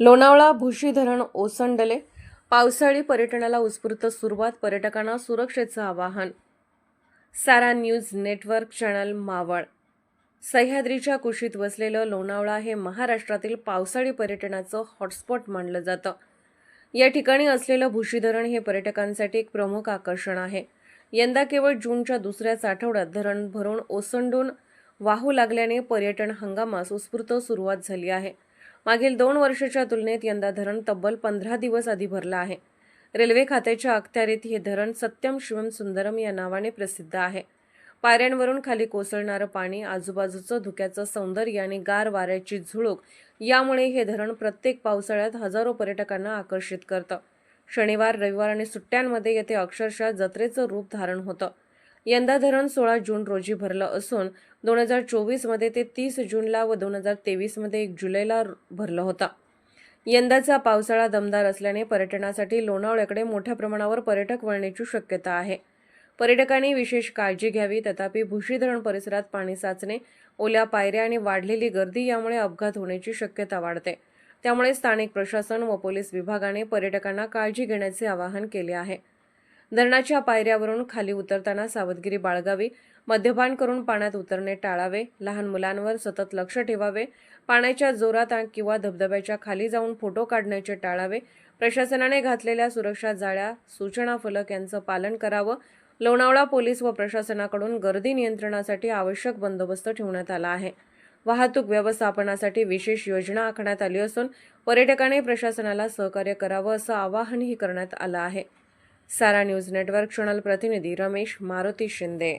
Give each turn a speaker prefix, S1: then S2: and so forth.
S1: लोणावळा भुशी धरण ओसंडले. पावसाळी पर्यटनाला उत्स्फूर्त सुरुवात पर्यटकांना सुरक्षेचं आवाहन. Sara news network channel Maval. सह्याद्रीच्या कुशीत वसलेलं लोणावळा हे महाराष्ट्रातील पावसाळी पर्यटनाचं हॉटस्पॉट मानलं जातं. या ठिकाणी असलेलं भुशी धरण हे पर्यटकांसाठी एक प्रमुख आकर्षण आहे. यंदा केवळ जूनच्या दुसऱ्याच आठवड्यात धरण भरून ओसंडून वाहू लागल्याने पर्यटन हंगामास उत्स्फूर्त सुरुवात झाली आहे. मागील दोन वर्षाच्या तुलनेत यंदा धरण तब्बल पंधरा दिवस आधी भरलं आहे. रेल्वे खात्याच्या अखत्यारीत हे धरण सत्यम शिवम सुंदरम या नावाने प्रसिद्ध आहे. पायऱ्यांवरून खाली कोसळणारं पाणी आजूबाजूचं धुक्याचं सौंदर्य आणि गार वाऱ्याची झुळूक यामुळे हे धरण प्रत्येक पावसाळ्यात हजारो पर्यटकांना आकर्षित करतं. शनिवार रविवार आणि सुट्ट्यांमध्ये येथे अक्षरशः जत्रेचं रूप धारण होतं. यंदा धरण सोळा जून रोजी भरलं असून दोन हजार चोवीसमध्ये ते तीस जूनला व दोन हजार तेवीसमध्ये एक जुलैला भरलं होतं. यंदाचा पावसाळा दमदार असल्याने पर्यटनासाठी लोणावळ्याकडे मोठ्या प्रमाणावर पर्यटक वळण्याची शक्यता आहे. पर्यटकांनी विशेष काळजी घ्यावी तथापि भुशी धरण परिसरात पाणी साचणे ओल्या पायऱ्या आणि वाढलेली गर्दी यामुळे अपघात होण्याची शक्यता वाढते. त्यामुळे स्थानिक प्रशासन व पोलीस विभागाने पर्यटकांना काळजी घेण्याचे आवाहन केले आहे. धरणाच्या पायऱ्यावरून खाली उतरताना सावधगिरी बाळगावी. मद्यपान करून पाण्यात उतरणे टाळावे. लहान मुलांवर सतत लक्ष ठेवावे. पाण्याच्या जोरात किंवा धबधब्याच्या खाली जाऊन फोटो काढण्याचे टाळावे. प्रशासनाने घातलेल्या सुरक्षा जाळ्या सूचना फलक यांचं पालन करावं. लोणावळा पोलीस व प्रशासनाकडून गर्दी नियंत्रणासाठी आवश्यक बंदोबस्त ठेवण्यात आला आहे. वाहतूक व्यवस्थापनासाठी विशेष योजना आखण्यात आली असून पर्यटकांनी प्रशासनाला सहकार्य करावं असं आवाहनही करण्यात आलं आहे. सारा न्यूज नेटवर्क चॅनल प्रतिनिधी रमेश मारुती शिंदे.